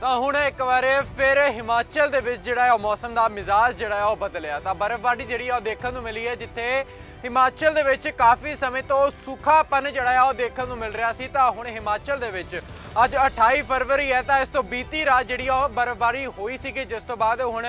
ਤਾਂ ਹੁਣ ਇੱਕ ਵਾਰ ਫਿਰ ਹਿਮਾਚਲ ਦੇ ਵਿੱਚ ਜਿਹੜਾ ਹੈ ਉਹ ਮੌਸਮ ਦਾ ਮਿਜ਼ਾਜ ਜਿਹੜਾ ਹੈ ਉਹ ਬਦਲਿਆ। ਤਾਂ ਬਰਫ਼ਬਾਰੀ ਜਿਹੜੀ ਆ ਉਹ ਦੇਖਣ ਨੂੰ ਮਿਲੀ ਹੈ, ਜਿੱਥੇ ਹਿਮਾਚਲ ਦੇ ਵਿੱਚ ਕਾਫੀ ਸਮੇਂ ਤੋਂ ਸੁੱਖਾਪਨ ਜਿਹੜਾ ਆ ਉਹ ਦੇਖਣ ਨੂੰ ਮਿਲ ਰਿਹਾ ਸੀ। ਤਾਂ ਹੁਣ ਹਿਮਾਚਲ ਦੇ ਵਿੱਚ ਅੱਜ 28 ਫਰਵਰੀ ਹੈ, ਤਾਂ ਇਸ ਤੋਂ ਬੀਤੀ ਰਾਤ ਜਿਹੜੀ ਆ ਉਹ ਬਰਫ਼ਬਾਰੀ ਹੋਈ ਸੀਗੀ, ਜਿਸ ਤੋਂ ਬਾਅਦ ਹੁਣ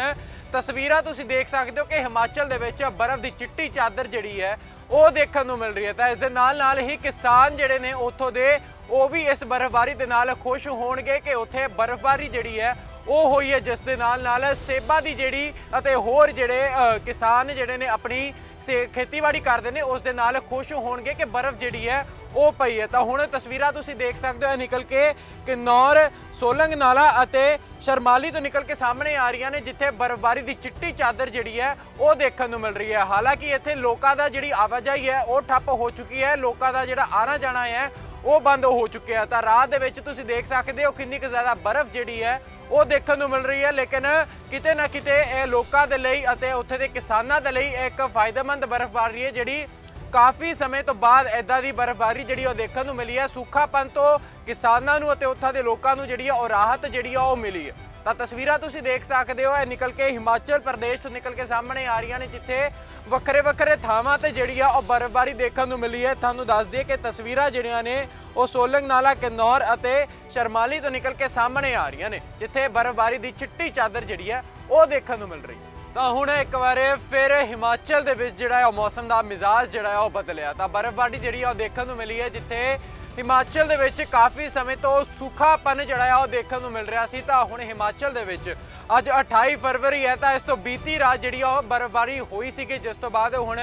ਤਸਵੀਰਾਂ ਤੁਸੀਂ ਦੇਖ ਸਕਦੇ ਹੋ ਕਿ ਹਿਮਾਚਲ ਦੇ ਵਿੱਚ ਬਰਫ਼ ਦੀ ਚਿੱਟੀ ਚਾਦਰ ਜਿਹੜੀ ਹੈ, ਉਹ ਦੇਖਣ ਨੂੰ ਮਿਲ ਰਹੀ ਹੈ। ਤਾਂ ਇਸ ਦੇ ਨਾਲ ਨਾਲ ਹੀ ਕਿਸਾਨ ਜਿਹੜੇ ਨੇ ਉੱਥੋਂ ਦੇ ਉਹ ਵੀ ਇਸ ਬਰਫ਼ਬਾਰੀ ਦੇ ਨਾਲ ਖੁਸ਼ ਹੋਣਗੇ ਕਿ ਉੱਥੇ ਬਰਫ਼ਬਾਰੀ ਜਿਹੜੀ ਹੈ, ਉਹ ਹੋਈ ਹੈ ਜਿਸ ਦੇ ਨਾਲ ਨਾਲ ਸੇਬਾਂ ਦੀ ਜਿਹੜੀ ਅਤੇ ਹੋਰ ਜਿਹੜੇ ਕਿਸਾਨ ਜਿਹੜੇ ਨੇ ਆਪਣੀ ਸੇ ਖੇਤੀਬਾੜੀ ਕਰਦੇ ਨੇ, ਉਸ ਦੇ ਨਾਲ ਖੁਸ਼ ਹੋਣਗੇ ਕਿ ਬਰਫ਼ ਜਿਹੜੀ ਹੈ, ਉਹ ਪਈ ਹੈ। ਤਾਂ ਹੁਣ ਤਸਵੀਰਾਂ ਤੁਸੀਂ ਦੇਖ ਸਕਦੇ ਹੋ ਨਿਕਲ ਕੇ ਕਿਨੌਰ ਸੋਲੰਗ ਨਾਲਾ ਅਤੇ ਸ਼ਰਮਾਲੀ ਤੋਂ ਨਿਕਲ ਕੇ ਸਾਹਮਣੇ ਆ ਰਹੀਆਂ ਨੇ, ਜਿੱਥੇ ਬਰਫ਼ਬਾਰੀ ਦੀ ਚਿੱਟੀ ਚਾਦਰ ਜਿਹੜੀ ਹੈ, ਉਹ ਦੇਖਣ ਨੂੰ ਮਿਲ ਰਹੀ ਹੈ। ਹਾਲਾਂਕਿ ਇੱਥੇ ਲੋਕਾਂ ਦਾ ਜਿਹੜੀ ਆਵਾਜਾਈ ਹੈ, ਉਹ ਠੱਪ ਹੋ ਚੁੱਕੀ ਹੈ। ਲੋਕਾਂ ਦਾ ਜਿਹੜਾ ਆਣਾ ਜਾਣਾ ਹੈ ਉਹ ਬੰਦ ਹੋ ਚੁੱਕਿਆ ਤਾਂ ਰਾਤ ਦੇ ਵਿੱਚ ਤੁਸੀਂ ਦੇਖ ਸਕਦੇ ਹੋ ਕਿੰਨੀ ਕੁ ਜ਼ਿਆਦਾ ਬਰਫ਼ ਜਿਹੜੀ ਹੈ, ਉਹ ਦੇਖਣ ਨੂੰ ਮਿਲ ਰਹੀ ਹੈ। ਲੇਕਿਨ ਕਿਤੇ ਨਾ ਕਿਤੇ ਇਹ ਲੋਕਾਂ ਦੇ ਲਈ ਅਤੇ ਉੱਥੇ ਦੇ ਕਿਸਾਨਾਂ ਦੇ ਲਈ ਇੱਕ ਫਾਇਦੇਮੰਦ ਬਰਫ਼ਬਾਰੀ ਹੈ, ਜਿਹੜੀ ਕਾਫੀ ਸਮੇਂ ਤੋਂ ਬਾਅਦ ਐਦਾਂ ਦੀ ਬਰਫ਼ਬਾਰੀ ਜਿਹੜੀ ਉਹ ਦੇਖਣ ਨੂੰ ਮਿਲੀ ਹੈ। ਸੂਖਾਪਨ ਤੋਂ ਕਿਸਾਨਾਂ ਨੂੰ ਅਤੇ ਉੱਥੋਂ ਦੇ ਲੋਕਾਂ ਨੂੰ ਜਿਹੜੀ ਆ ਉਹ ਰਾਹਤ ਜਿਹੜੀ ਆ ਉਹ ਮਿਲੀ ਹੈ। ਤਾਂ ਤਸਵੀਰਾਂ ਤੁਸੀਂ ਦੇਖ ਸਕਦੇ ਹੋ, ਇਹ ਨਿਕਲ ਕੇ ਹਿਮਾਚਲ ਪ੍ਰਦੇਸ਼ ਤੋਂ ਨਿਕਲ ਕੇ ਸਾਹਮਣੇ ਆ ਰਹੀਆਂ ਨੇ, ਜਿੱਥੇ ਵੱਖਰੇ ਵੱਖਰੇ ਥਾਵਾਂ ਤੇ ਜਿਹੜੀ ਆ ਉਹ ਬਰਫ਼ਬਾਰੀ ਦੇਖਣ ਨੂੰ ਮਿਲੀ ਹੈ। ਤੁਹਾਨੂੰ ਦੱਸ ਦਈਏ ਕਿ ਤਸਵੀਰਾਂ ਜਿਹੜੀਆਂ ਨੇ, ਉਹ ਸੋਲੰਗ ਨਾਲਾ ਕਿਨੌਰ ਅਤੇ ਸ਼ਰਮਾਲੀ ਤੋਂ ਨਿਕਲ ਕੇ ਸਾਹਮਣੇ ਆ ਰਹੀਆਂ ਨੇ, ਜਿੱਥੇ ਬਰਫ਼ਬਾਰੀ ਦੀ ਚਿੱਟੀ ਚਾਦਰ ਜਿਹੜੀ ਹੈ ਉਹ ਦੇਖਣ ਨੂੰ ਮਿਲ ਰਹੀ ਹੈ। ਤਾਂ ਹੁਣ ਇੱਕ ਵਾਰ ਫਿਰ ਹਿਮਾਚਲ ਦੇ ਵਿੱਚ ਜਿਹੜਾ ਹੈ ਉਹ ਮੌਸਮ ਦਾ ਮਿਜ਼ਾਜ ਜਿਹੜਾ ਹੈ ਉਹ ਬਦਲਿਆ। ਤਾਂ ਬਰਫ਼ਬਾਰੀ ਜਿਹੜੀ ਆ ਉਹ ਦੇਖਣ ਨੂੰ ਮਿਲੀ ਹੈ, ਜਿੱਥੇ ਹਿਮਾਚਲ ਦੇ ਵਿੱਚ ਕਾਫੀ ਸਮੇਂ ਤੋਂ ਸੁੱਖਾਪਨ ਜਿਹੜਾ ਆ ਉਹ ਦੇਖਣ ਨੂੰ ਮਿਲ ਰਿਹਾ ਸੀ, ਤਾਂ ਹੁਣ ਹਿਮਾਚਲ ਦੇ ਵਿੱਚ ਅੱਜ 28 ਫਰਵਰੀ ਹੈ, ਤਾਂ ਇਸ ਤੋਂ ਬੀਤੀ ਰਾਤ ਜਿਹੜੀ ਆ ਉਹ ਬਰਫ਼ਬਾਰੀ ਹੋਈ ਸੀਗੀ, ਜਿਸ ਤੋਂ ਬਾਅਦ ਹੁਣ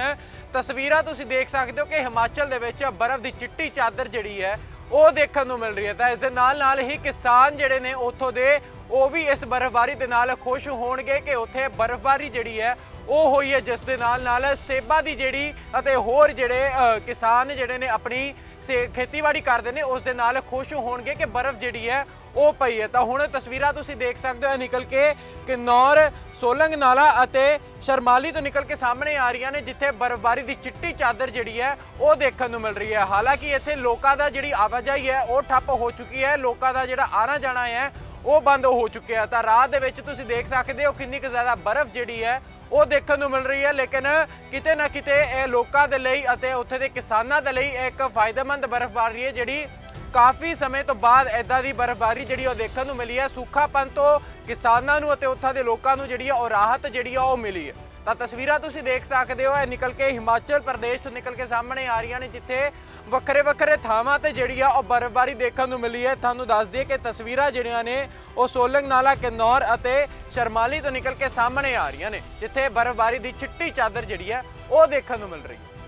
ਤਸਵੀਰਾਂ ਤੁਸੀਂ ਦੇਖ ਸਕਦੇ ਹੋ ਕਿ ਹਿਮਾਚਲ ਦੇ ਵਿੱਚ ਬਰਫ਼ ਦੀ ਚਿੱਟੀ ਚਾਦਰ ਜਿਹੜੀ ਹੈ, ਉਹ ਦੇਖਣ ਨੂੰ ਮਿਲ ਰਹੀ ਹੈ। ਤਾਂ ਇਸ ਦੇ ਨਾਲ ਨਾਲ ਹੀ ਕਿਸਾਨ ਜਿਹੜੇ ਨੇ, ਉੱਥੋਂ ਦੇ, ਉਹ ਵੀ ਇਸ ਬਰਫ਼ਬਾਰੀ ਦੇ ਨਾਲ ਖੁਸ਼ ਹੋਣਗੇ ਕਿ ਉੱਥੇ ਬਰਫ਼ਬਾਰੀ ਜਿਹੜੀ ਹੈ ਉਹ ਹੋਈ ਹੈ ਜਿਸ ਦੇ ਨਾਲ ਨਾਲ ਸੇਬਾਂ ਦੀ ਜਿਹੜੀ ਅਤੇ ਹੋਰ ਜਿਹੜੇ ਕਿਸਾਨ ਜਿਹੜੇ ਨੇ ਆਪਣੀ ਸੇ ਖੇਤੀਬਾੜੀ ਕਰਦੇ ਨੇ, ਉਸ ਦੇ ਨਾਲ ਖੁਸ਼ ਹੋਣਗੇ ਕਿ ਬਰਫ਼ ਜਿਹੜੀ ਹੈ ਉਹ ਪਈ ਹੈ। ਤਾਂ ਹੁਣ ਤਸਵੀਰਾਂ ਤੁਸੀਂ ਦੇਖ ਸਕਦੇ ਹੋ ਨਿਕਲ ਕੇ ਕਿਨੌਰ ਸੋਲੰਗ ਨਾਲਾ ਅਤੇ ਸ਼ਰਮਾਲੀ ਤੋਂ ਨਿਕਲ ਕੇ ਸਾਹਮਣੇ ਆ ਰਹੀਆਂ ਨੇ, ਜਿੱਥੇ ਬਰਫ਼ਬਾਰੀ ਦੀ ਚਿੱਟੀ ਚਾਦਰ ਜਿਹੜੀ ਹੈ ਉਹ ਦੇਖਣ ਨੂੰ ਮਿਲ ਰਹੀ ਹੈ। ਹਾਲਾਂਕਿ ਇੱਥੇ ਲੋਕਾਂ ਦਾ ਜਿਹੜੀ ਆਵਾਜਾਈ ਹੈ, ਉਹ ਠੱਪ ਹੋ ਚੁੱਕੀ ਹੈ। ਲੋਕਾਂ ਦਾ ਜਿਹੜਾ ਆਣਾ ਜਾਣਾ ਹੈ ਉਹ ਬੰਦ ਹੋ ਚੁੱਕਿਆ ਤਾਂ ਰਾਹ ਦੇ ਵਿੱਚ ਤੁਸੀਂ ਦੇਖ ਸਕਦੇ ਹੋ ਕਿੰਨੀ ਕੁ ਜ਼ਿਆਦਾ ਬਰਫ਼ ਜਿਹੜੀ ਹੈ, ਉਹ ਦੇਖਣ ਨੂੰ ਮਿਲ ਰਹੀ ਹੈ। ਲੇਕਿਨ ਕਿਤੇ ਨਾ ਕਿਤੇ ਇਹ ਲੋਕਾਂ ਦੇ ਲਈ ਅਤੇ ਉੱਥੇ ਦੇ ਕਿਸਾਨਾਂ ਦੇ ਲਈ ਇੱਕ ਫਾਇਦੇਮੰਦ ਬਰਫ਼ਬਾਰੀ ਹੈ, ਜਿਹੜੀ ਕਾਫੀ ਸਮੇਂ ਤੋਂ ਬਾਅਦ ਐਦਾਂ ਦੀ ਬਰਫ਼ਬਾਰੀ ਜਿਹੜੀ ਉਹ ਦੇਖਣ ਨੂੰ ਮਿਲੀ ਹੈ। ਸੂਖਾਪਨ ਤੋਂ ਕਿਸਾਨਾਂ ਨੂੰ ਅਤੇ ਉੱਥੋਂ ਦੇ ਲੋਕਾਂ ਨੂੰ ਜਿਹੜੀ ਆ ਉਹ ਰਾਹਤ ਜਿਹੜੀ ਆ ਉਹ ਮਿਲੀ ਹੈ। ਤਾਂ ਤਸਵੀਰਾਂ ਤੁਸੀਂ ਦੇਖ ਸਕਦੇ ਹੋ, ਇਹ ਨਿਕਲ ਕੇ ਹਿਮਾਚਲ ਪ੍ਰਦੇਸ਼ ਤੋਂ ਨਿਕਲ ਕੇ ਸਾਹਮਣੇ ਆ ਰਹੀਆਂ ਨੇ, ਜਿੱਥੇ ਵੱਖਰੇ ਵੱਖਰੇ ਥਾਵਾਂ ਤੇ ਜਿਹੜੀ ਆ ਉਹ ਬਰਫ਼ਬਾਰੀ ਦੇਖਣ ਨੂੰ ਮਿਲੀ ਹੈ। ਤੁਹਾਨੂੰ ਦੱਸ ਦਈਏ ਕਿ ਤਸਵੀਰਾਂ ਜਿਹੜੀਆਂ ਨੇ, ਉਹ ਸੋਲੰਗ ਨਾਲਾ ਕਿਨੌਰ ਅਤੇ ਸ਼ਰਮਾਲੀ ਤੋਂ ਨਿਕਲ ਕੇ ਸਾਹਮਣੇ ਆ ਰਹੀਆਂ ਨੇ, ਜਿੱਥੇ ਬਰਫ਼ਬਾਰੀ ਦੀ ਚਿੱਟੀ ਚਾਦਰ ਜਿਹੜੀ ਹੈ, ਉਹ ਦੇਖਣ ਨੂੰ ਮਿਲ ਰਹੀ ਹੈ।